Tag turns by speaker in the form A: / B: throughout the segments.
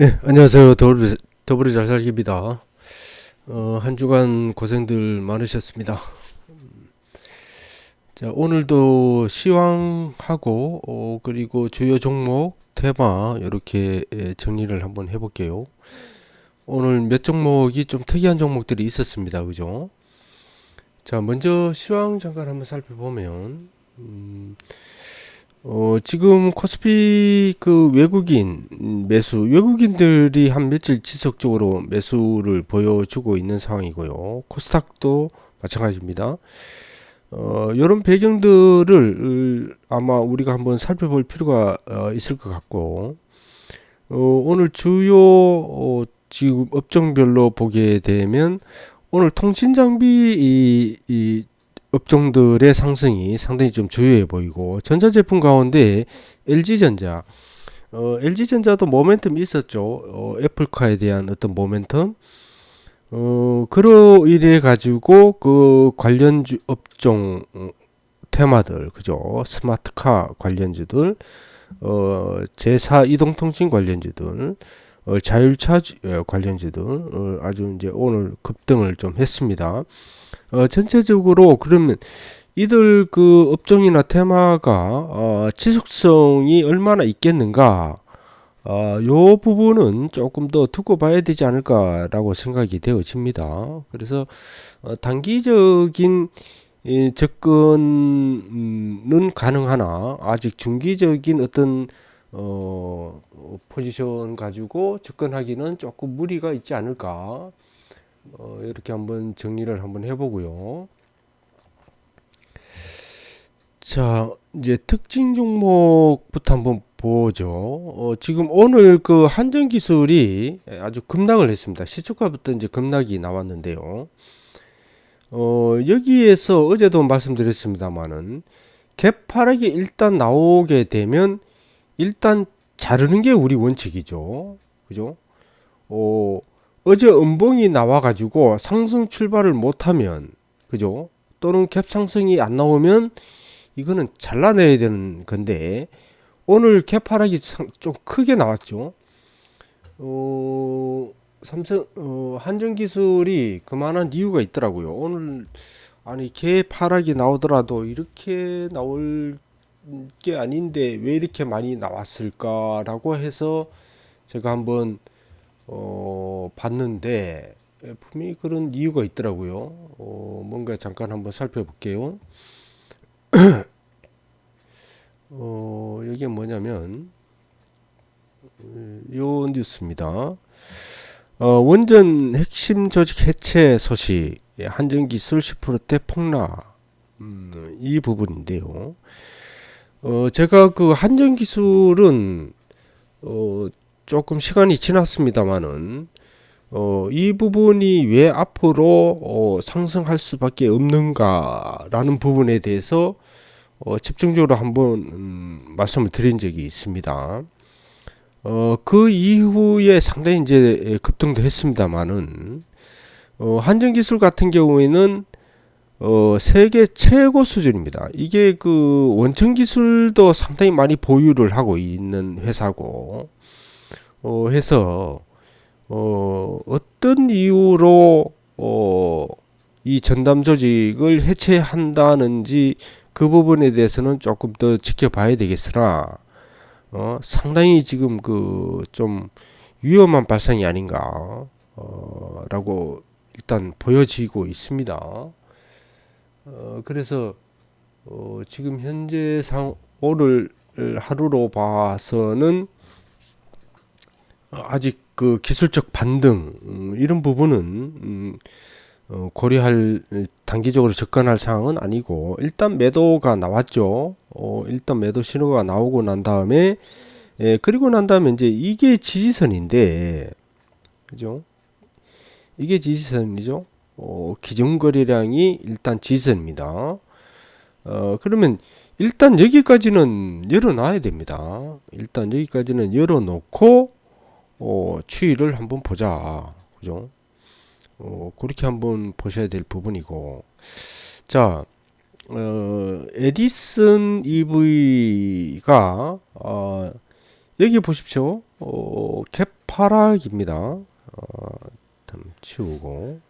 A: 네, 안녕하세요. 더블, 더블이 잘 살기입니다. 어, 한 주간 고생들 많으셨습니다. 자, 오늘도 시황하고, 어, 그리고 주요 종목, 테마, 이렇게 예, 정리를 한번 해볼게요. 오늘 몇 종목이 좀 특이한 종목들이 있었습니다. 그죠? 자, 먼저 시황 잠깐 한번 살펴보면, 음, 어, 지금 코스피 그 외국인 매수, 외국인들이 한 며칠 지속적으로 매수를 보여주고 있는 상황이고요. 코스닥도 마찬가지입니다. 어, 이런 배경들을 아마 우리가 한번 살펴볼 필요가 어, 있을 것 같고, 어, 오늘 주요 어, 지금 업종별로 보게 되면 오늘 통신 장비 이, 이 업종들의 상승이 상당히 좀 주요해 보이고 전자제품 가운데 LG전자 어, LG전자도 모멘텀이 있었죠. 어, 애플카에 대한 어떤 모멘텀 어, 그로 인해 가지고 그 관련주 업종 어, 테마들 그죠? 스마트카 관련주들 어, 제4 이동통신 관련주들 어, 자율차 주- 관련주들 어, 아주 이제 오늘 급등을 좀 했습니다. 어, 전체적으로 그러면 이들 그 업종이나 테마가 어, 지속성이 얼마나 있겠는가? 어, 요 부분은 조금 더 두고 봐야 되지 않을까라고 생각이 되어집니다. 그래서 어, 단기적인 이 접근은 가능하나 아직 중기적인 어떤 어, 어, 포지션 가지고 접근하기는 조금 무리가 있지 않을까. 어, 이렇게 한번 정리를 한번 해보고요. 자, 이제 특징 종목부터 한번 보죠. 어, 지금 오늘 그 한전 기술이 아주 급락을 했습니다. 시초가부터 이제 급락이 나왔는데요. 어, 여기에서 어제도 말씀드렸습니다만은 개파락이 일단 나오게 되면 일단 자르는 게 우리 원칙이죠. 그죠? 어, 어제 음봉이 나와가지고 상승 출발을 못하면 그죠? 또는 갭 상승이 안 나오면 이거는 잘라내야 되는 건데 오늘 갭 하락이 상- 좀 크게 나왔죠. 어, 삼성 어, 한전기술이 그만한 이유가 있더라고요. 오늘 아니 갭 하락이 나오더라도 이렇게 나올 게 아닌데 왜 이렇게 많이 나왔을까라고 해서 제가 한번 어, 봤는데 예, 분명히 그런 이유가 있더라고요. 어, 뭔가 잠깐 한번 살펴볼게요. 어, 여기 뭐냐면 음, 요 뉴스입니다. 어, 원전 핵심 조직 해체 소식, 예, 한전기술 10%대 폭락. 음, 이 부분인데요. 어, 제가 그 한전기술은 어, 조금 시간이 지났습니다만은 어, 이 부분이 왜 앞으로 어, 상승할 수밖에 없는가라는 부분에 대해서 어, 집중적으로 한번 음, 말씀을 드린 적이 있습니다. 어, 그 이후에 상당히 이제 급등도 했습니다만은 어, 한전기술 같은 경우에는 어, 세계 최고 수준입니다. 이게 그 원천 기술도 상당히 많이 보유를 하고 있는 회사고, 어, 해서, 어, 어떤 이유로, 어, 이 전담 조직을 해체한다는지 그 부분에 대해서는 조금 더 지켜봐야 되겠으나, 어, 상당히 지금 그 좀 위험한 발상이 아닌가, 어, 라고 일단 보여지고 있습니다. 어, 그래서 어, 지금 현재 상 오늘 하루로 봐서는 어, 아직 그 기술적 반등 음, 이런 부분은 음, 어, 고려할 단기적으로 접근할 상황은 아니고 일단 매도가 나왔죠. 어, 일단 매도 신호가 나오고 난 다음에 예, 그리고 난 다음에 이제 이게 지지선인데 그죠? 이게 지지선이죠. 어, 기준 거래량이 일단 지지선입니다. 어, 그러면 일단 여기까지는 열어놔야 됩니다. 일단 여기까지는 열어놓고 어, 추이를 한번 보자. 그죠? 어, 그렇게 한번 보셔야 될 부분이고. 자, 어, 에디슨 EV가 어, 여기 보십시오. 어, 파락입니다. 어, 좀 치우고.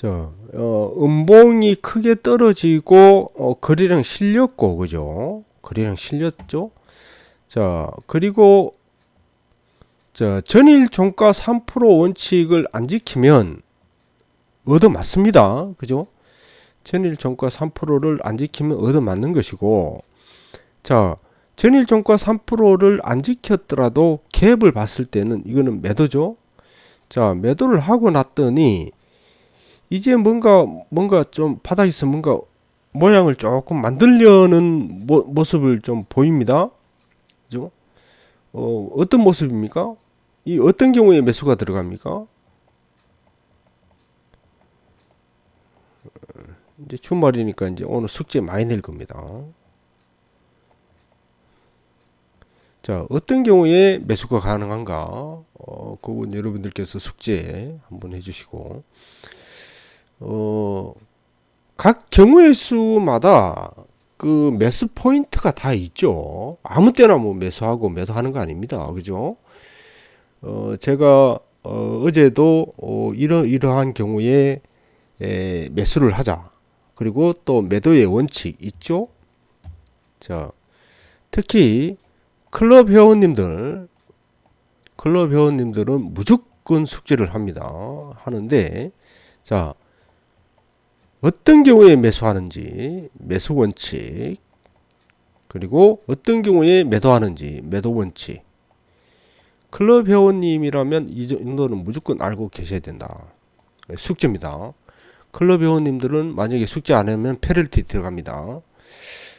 A: 자, 어, 음봉이 크게 떨어지고, 어, 거래량 실렸고, 그죠? 거래량 실렸죠? 자, 그리고, 자, 전일 종가 3% 원칙을 안 지키면 얻어맞습니다. 그죠? 전일 종가 3%를 안 지키면 얻어맞는 것이고, 자, 전일 종가 3%를 안 지켰더라도 갭을 봤을 때는 이거는 매도죠. 자, 매도를 하고 났더니 이제 뭔가 뭔가 좀 바닥에서 뭔가 모양을 조금 만들려는 모, 모습을 좀 보입니다. 그죠? 어, 어떤 모습입니까? 이 어떤 경우에 매수가 들어갑니까? 이제 주말이니까 이제 오늘 숙제 많이 낼 겁니다. 자, 어떤 경우에 매수가 가능한가? 어, 그건 여러분들께서 숙제 한번 해주시고, 어, 각 경우의 수마다 그 매수 포인트가 다 있죠. 아무 때나 뭐 매수하고 매도하는 거 아닙니다. 그죠? 어, 제가 어, 어제도 어, 이러, 이러한 경우에 에, 매수를 하자. 그리고 또 매도의 원칙 있죠? 자, 특히 클럽 회원님들, 클럽 회원님들은 무조건 숙제를 합니다. 하는데, 자, 어떤 경우에 매수하는지, 매수 원칙, 그리고 어떤 경우에 매도하는지, 매도 원칙. 클럽 회원님이라면 이 정도는 무조건 알고 계셔야 된다. 숙제입니다. 클럽 회원님들은 만약에 숙제 안 하면 페널티 들어갑니다.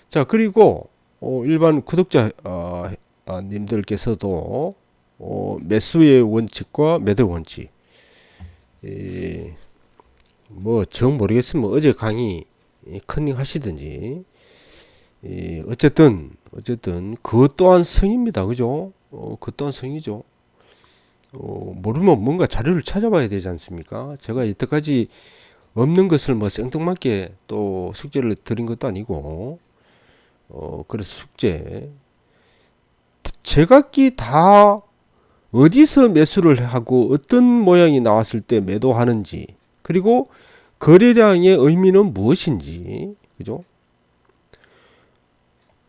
A: 자, 그리고 어, 일반 구독자 어, 어, 님들께서도 어, 매수의 원칙과 매도 원칙 뭐 정 모르겠으면 어제 강의 컨닝 하시든지. 이, 어쨌든 어쨌든 그것 또한 성입니다. 그죠? 어, 그 또한 성이죠. 어, 모르면 뭔가 자료를 찾아봐야 되지 않습니까? 제가 이때까지 없는 것을 뭐 생뚱맞게 또 숙제를 드린 것도 아니고 어 그래서 숙제. 제각기 다 어디서 매수를 하고 어떤 모양이 나왔을 때 매도하는지 그리고 거래량의 의미는 무엇인지 그죠?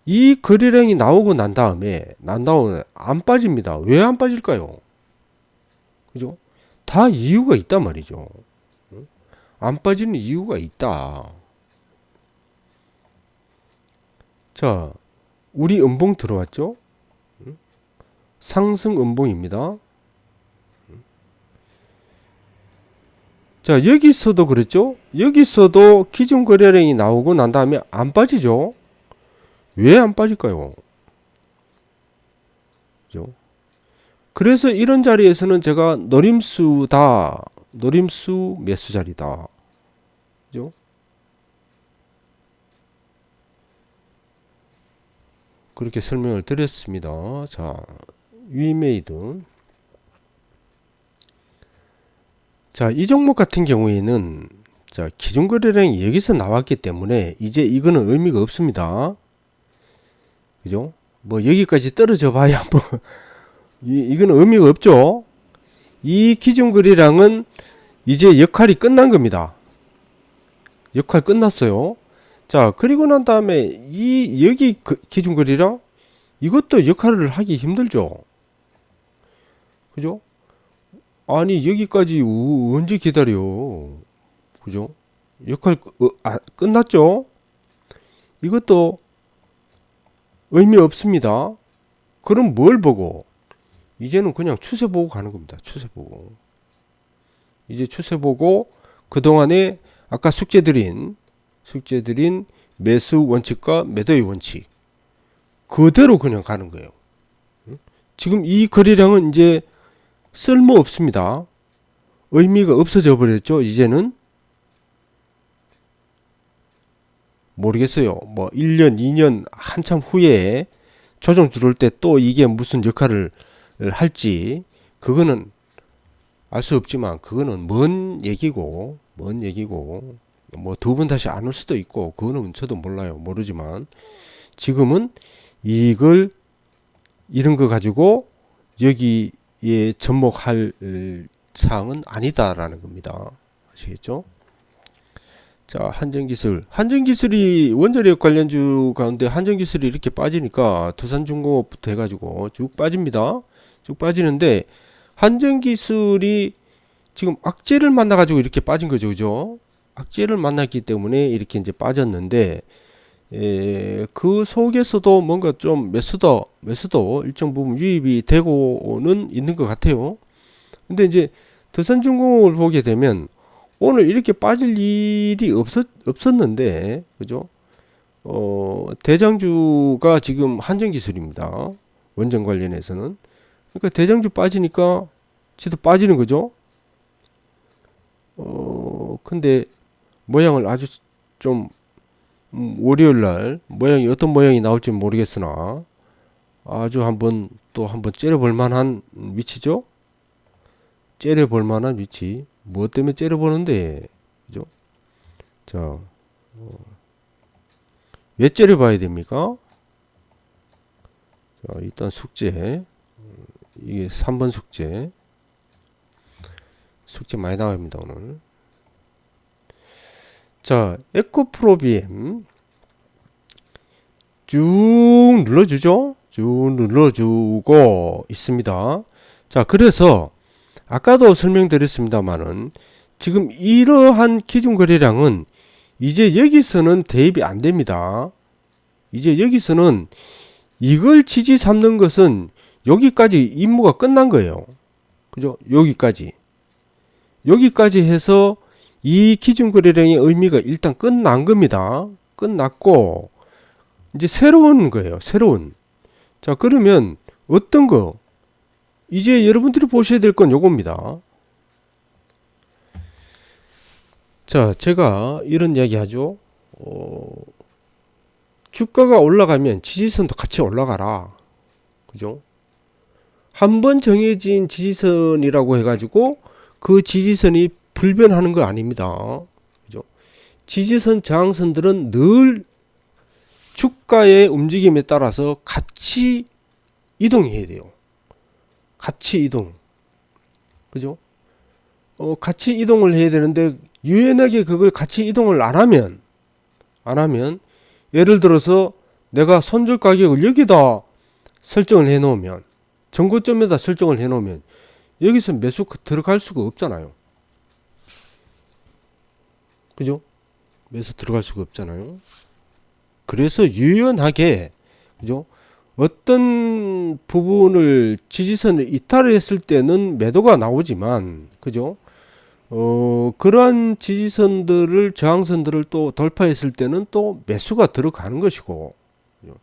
A: 이 거래량이 나오고 난 다음에 난 다음에 안 빠집니다. 왜 안 빠질까요? 그죠? 다 이유가 있단 말이죠. 안 빠지는 이유가 있다. 자, 우리 음봉 들어왔죠? 상승 음봉입니다. 자, 여기서도 그랬죠? 여기서도 기준 거래량이 나오고 난 다음에 안 빠지죠? 왜 안 빠질까요? 그죠? 그래서 이런 자리에서는 제가 노림수다, 노림수 매수 자리다. 그죠? 그렇게 설명을 드렸습니다. 자, 위메이드. 자, 이 종목 같은 경우에는 자, 기존 거래량이 여기서 나왔기 때문에 이제 이거는 의미가 없습니다. 그죠? 뭐 여기까지 떨어져 봐야 뭐 이, 이거는 의미가 없죠. 이 기준 거래량은 이제 역할이 끝난 겁니다. 역할 끝났어요. 자, 그리고 난 다음에 이 여기 그 기준 거리랑 이것도 역할을 하기 힘들죠. 그죠? 아니 여기까지 우, 언제 기다려? 그죠? 역할 어, 아, 끝났죠? 이것도 의미 없습니다. 그럼 뭘 보고? 이제는 그냥 추세 보고 가는 겁니다. 추세 보고. 이제 추세 보고 그동안에 아까 숙제 드린 숙제 드린 매수 원칙과 매도의 원칙 그대로 그냥 가는 거예요. 지금 이 거래량은 이제 쓸모 없습니다. 의미가 없어져 버렸죠. 이제는 모르겠어요. 뭐 1년, 2년 한참 후에 조정 들어올 때 또 이게 무슨 역할을 할지 그거는 알 수 없지만 그거는 먼 얘기고 먼 얘기고 뭐 두 번 다시 안 올 수도 있고 그거는 저도 몰라요 모르지만 지금은 이걸 이런 거 가지고 여기 에 접목할 어, 사항은 아니다라는 겁니다. 아시겠죠? 자, 한전기술. 한전기술이 원자력 관련주 가운데 한전기술이 이렇게 빠지니까 두산중공업부터 해가지고 쭉 빠집니다. 쭉 빠지는데 한전기술이 지금 악재를 만나가지고 이렇게 빠진 거죠, 그죠? 악재를 만났기 때문에 이렇게 이제 빠졌는데 에, 그 속에서도 뭔가 좀 매수도 매수도 일정 부분 유입이 되고는 있는 것 같아요. 근데 이제 두산중공업을 보게 되면 오늘 이렇게 빠질 일이 없었 없었는데 그죠? 어, 대장주가 지금 한전기술입니다. 원전 관련해서는 그러니까 대장주 빠지니까 지도 빠지는 거죠. 어, 근데 모양을 아주 좀 음, 월요일 날 모양이 어떤 모양이 나올지 모르겠으나 아주 한번 또 한번 째려볼 만한 위치죠. 째려볼 만한 위치. 무엇 때문에 째려보는데, 그죠? 자, 어, 왜 째려봐야 됩니까? 자, 일단 숙제. 이게 3번 숙제. 숙제 많이 나갑니다, 오늘. 자, 에코프로비엠. 쭉 눌러주죠? 쭉 눌러주고 있습니다. 자, 그래서 아까도 설명드렸습니다만은 지금 이러한 기준 거래량은 이제 여기서는 대입이 안 됩니다. 이제 여기서는 이걸 지지 삼는 것은 여기까지 임무가 끝난 거예요. 그죠? 여기까지. 여기까지 해서 이 기준 거래량의 의미가 일단 끝난 겁니다. 끝났고 이제 새로운 거예요. 새로운. 자, 그러면 어떤 거? 이제 여러분들이 보셔야 될 건 요겁니다. 자, 제가 이런 이야기 하죠. 어, 주가가 올라가면 지지선도 같이 올라가라. 그죠? 한 번 정해진 지지선이라고 해가지고 그 지지선이 불변하는 거 아닙니다. 그죠? 지지선, 저항선들은 늘 주가의 움직임에 따라서 같이 이동해야 돼요. 같이 이동. 그죠? 어, 같이 이동을 해야 되는데 유연하게 그걸 같이 이동을 안 하면 안 하면 예를 들어서 내가 손절 가격을 여기다 설정을 해 놓으면 정고점에다 설정을 해 놓으면 여기서 매수 들어갈 수가 없잖아요. 그죠? 매수 들어갈 수가 없잖아요. 그래서 유연하게 그죠? 어떤 부분을 지지선을 이탈했을 때는 매도가 나오지만 그죠? 어, 그러한 지지선들을 저항선들을 또 돌파했을 때는 또 매수가 들어가는 것이고 그죠?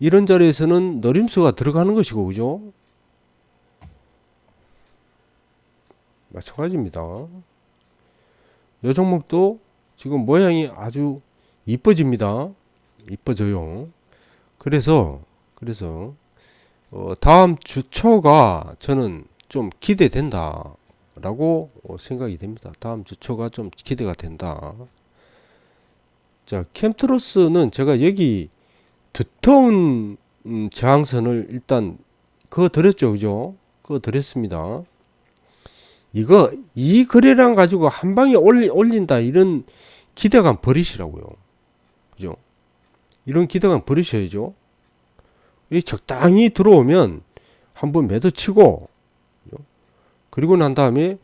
A: 이런 자리에서는 노림수가 들어가는 것이고 그죠? 마찬가지입니다. 요 종목도 지금 모양이 아주 이뻐집니다. 이뻐져요. 그래서 그래서 어, 다음 주 초가 저는 좀 기대된다라고 어, 생각이 됩니다. 다음 주 초가 좀 기대가 된다. 자, 캠트로스는 제가 여기 두터운 음, 저항선을 일단 그거 드렸죠, 그죠? 그거 드렸습니다. 이거 이 거래량 가지고 한 방에 올리, 올린다 이런 기대감 버리시라고요. 그죠? 이런 기대감 버리셔야죠. 이 적당히 들어오면 한번 매도 치고 그리고 난 다음에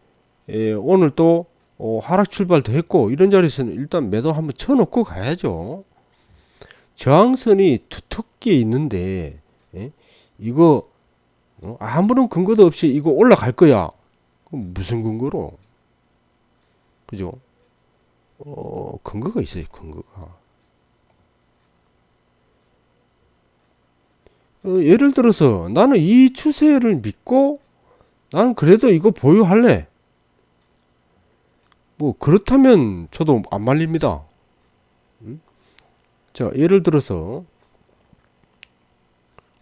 A: 에, 오늘 또 어, 하락 출발도 했고 이런 자리에서는 일단 매도 한번 쳐놓고 가야죠. 저항선이 두텁게 있는데 예? 이거 어? 아무런 근거도 없이 이거 올라갈 거야. 무슨 근거로? 그죠? 어, 근거가 있어요, 근거가. 어, 예를 들어서 나는 이 추세를 믿고 나는 그래도 이거 보유할래. 뭐 그렇다면 저도 안 말립니다. 음? 자, 예를 들어서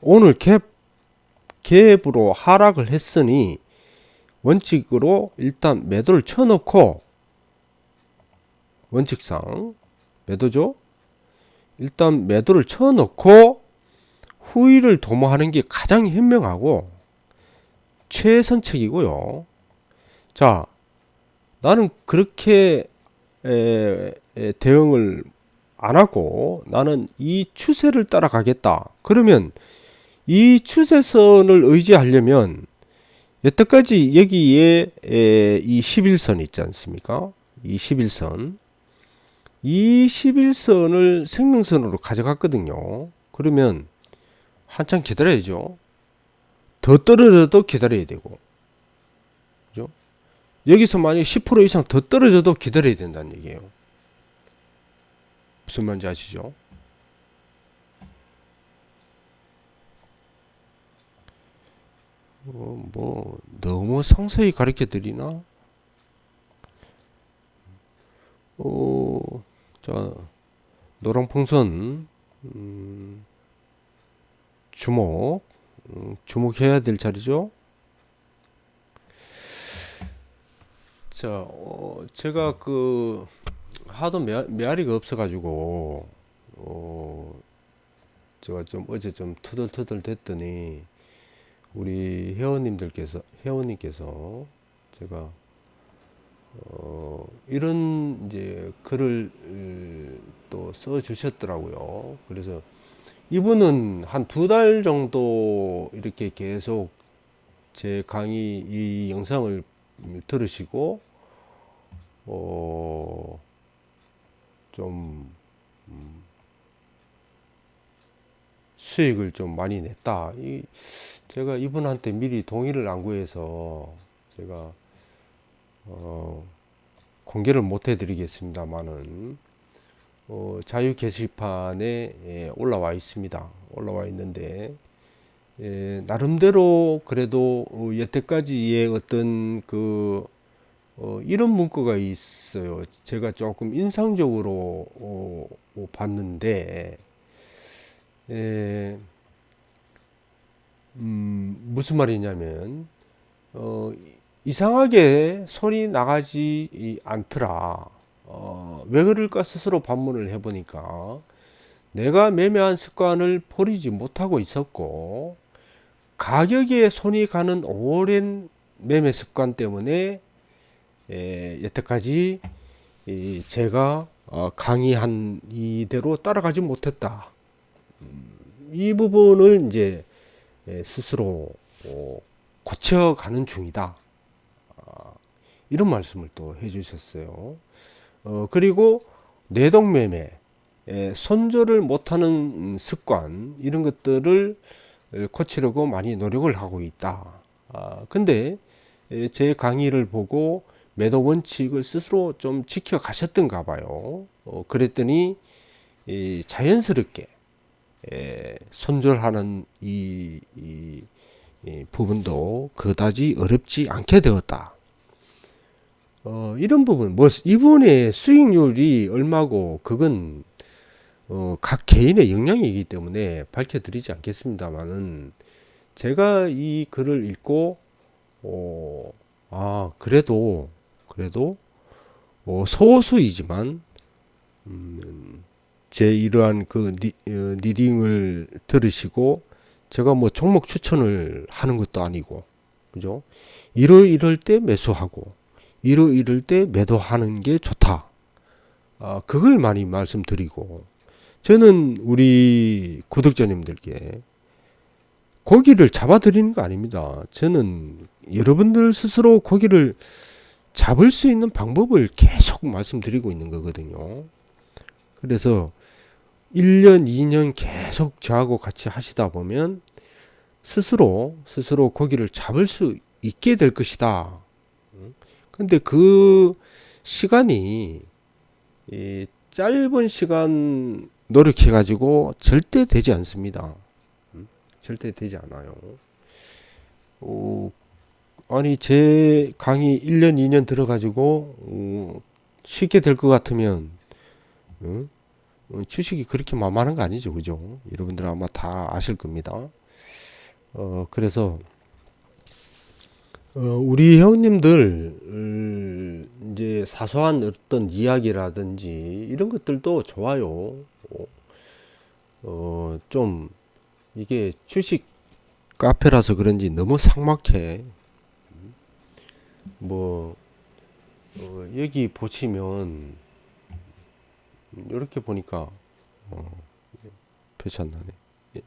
A: 오늘 갭 갭으로 하락을 했으니 원칙으로 일단 매도를 쳐놓고 원칙상 매도죠. 일단 매도를 쳐놓고 후위를 도모하는 게 가장 현명하고 최선책이고요. 자, 나는 그렇게 에, 에, 대응을 안 하고 나는 이 추세를 따라가겠다. 그러면 이 추세선을 의지하려면 여태까지 여기에 에, 이 11선 있지 않습니까? 이 11선. 이 11선을 생명선으로 가져갔거든요. 그러면 한참 기다려야죠. 더 떨어져도 기다려야 되고. 그죠? 여기서 만약 10% 이상 더 떨어져도 기다려야 된다는 얘기예요. 무슨 말인지 아시죠? 어, 뭐 너무 상세히 가르쳐 드리나? 어, 자, 노랑 풍선 음, 주목 음, 주목해야 될 자리죠. 자, 어, 제가 그 하도 매, 메아리가 없어가지고 어, 제가 좀 어제 좀 투덜투덜 됐더니 우리 회원님들께서 회원님께서 제가 어, 이런 이제 글을 또 써 주셨더라고요. 그래서 이분은 한 두 달 정도 이렇게 계속 제 강의 이 영상을 들으시고 어, 좀 음, 수익을 좀 많이 냈다. 이 제가 이분한테 미리 동의를 안 구해서 제가 어, 공개를 못 해드리겠습니다만은 어, 자유 게시판에 예, 올라와 있습니다. 올라와 있는데 예, 나름대로 그래도 어, 여태까지의 어떤 그 어, 이런 문구가 있어요. 제가 조금 인상적으로 어, 어 봤는데 예, 음, 무슨 말이냐면 어, 이상하게 손이 나가지 않더라. 어, 왜 그럴까 스스로 반문을 해보니까 내가 매매한 습관을 버리지 못하고 있었고 가격에 손이 가는 오랜 매매 습관 때문에 에, 여태까지 이, 제가 어, 강의한 이대로 따라가지 못했다. 음, 이 부분을 이제 에, 스스로 어, 고쳐가는 중이다. 아, 이런 말씀을 또 해주셨어요. 어, 그리고 내동매매, 에, 손절을 못하는 습관 이런 것들을 고치려고 많이 노력을 하고 있다. 아, 근데 제 강의를 보고 매도 원칙을 스스로 좀 지켜 가셨던가 봐요. 어, 그랬더니 이 자연스럽게 에, 손절하는 이, 이, 이 부분도 그다지 어렵지 않게 되었다. 어, 이런 부분, 뭐, 이분의 수익률이 얼마고, 그건, 어, 각 개인의 역량이기 때문에 밝혀드리지 않겠습니다만은, 제가 이 글을 읽고, 어, 아, 그래도, 그래도, 어, 소수이지만, 음, 제 이러한 그 니, 어, 리딩을 들으시고, 제가 뭐 종목 추천을 하는 것도 아니고, 그죠? 이럴, 이럴 때 매수하고, 이러 이럴 때 매도하는 게 좋다. 아, 그걸 많이 말씀드리고 저는 우리 구독자님들께 고기를 잡아드리는 거 아닙니다. 저는 여러분들 스스로 고기를 잡을 수 있는 방법을 계속 말씀드리고 있는 거거든요. 그래서 1년, 2년 계속 저하고 같이 하시다 보면 스스로, 스스로 고기를 잡을 수 있게 될 것이다. 근데 그 시간이 이 짧은 시간 노력해 가지고 절대 되지 않습니다. 음? 절대 되지 않아요. 어, 아니 제 강의 1년 2년 들어 가지고 어, 쉽게 될 것 같으면 어? 어? 주식이 그렇게 만만한 거 아니죠, 그죠? 여러분들 아마 다 아실 겁니다. 어, 그래서 어, 우리 회원님들 이제 사소한 어떤 이야기라든지 이런 것들도 좋아요. 어, 좀 이게 주식 카페라서 그런지 너무 삭막해. 뭐 어, 여기 보시면 이렇게 보니까 어, 표시 안 나네. 예.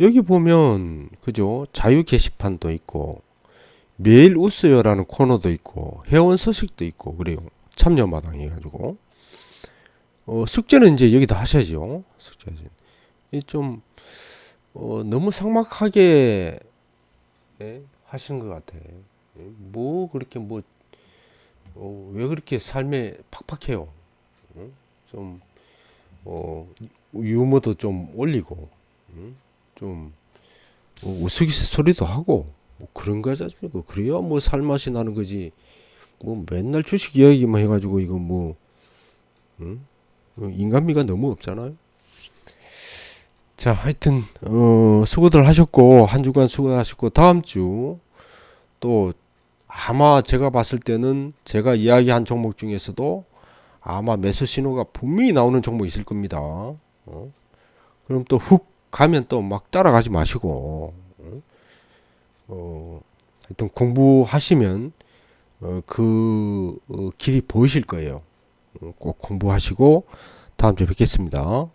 A: 여기 보면 그죠? 자유 게시판도 있고 매일 웃어요라는 코너도 있고 회원 서식도 있고 그래요. 참여마당 해가지고 어, 숙제는 이제 여기다 하셔야죠. 숙제 이좀 어, 너무 삭막하게 예? 하신 것 같아. 예? 뭐 그렇게 뭐 어, 왜 그렇게 삶에 팍팍해요? 응? 좀 어, 유머도 좀 올리고 응? 좀 어, 우스갯소리도 소리도 하고 뭐 그런 거지 않습니까? 그래야 뭐 살맛이 나는 거지. 뭐 맨날 주식 이야기만 해가지고 이거 뭐 응? 어, 인간미가 너무 없잖아요. 자, 하여튼 어, 수고들 하셨고 한 주간 수고하셨고 다음 주 또 아마 제가 봤을 때는 제가 이야기한 종목 중에서도 아마 매수 신호가 분명히 나오는 종목 있을 겁니다. 어? 그럼 또 훅 가면 또 막 따라가지 마시고 어? 어, 하여튼 공부하시면 어, 그 어, 길이 보이실 거예요. 어, 꼭 공부하시고 다음 주에 뵙겠습니다.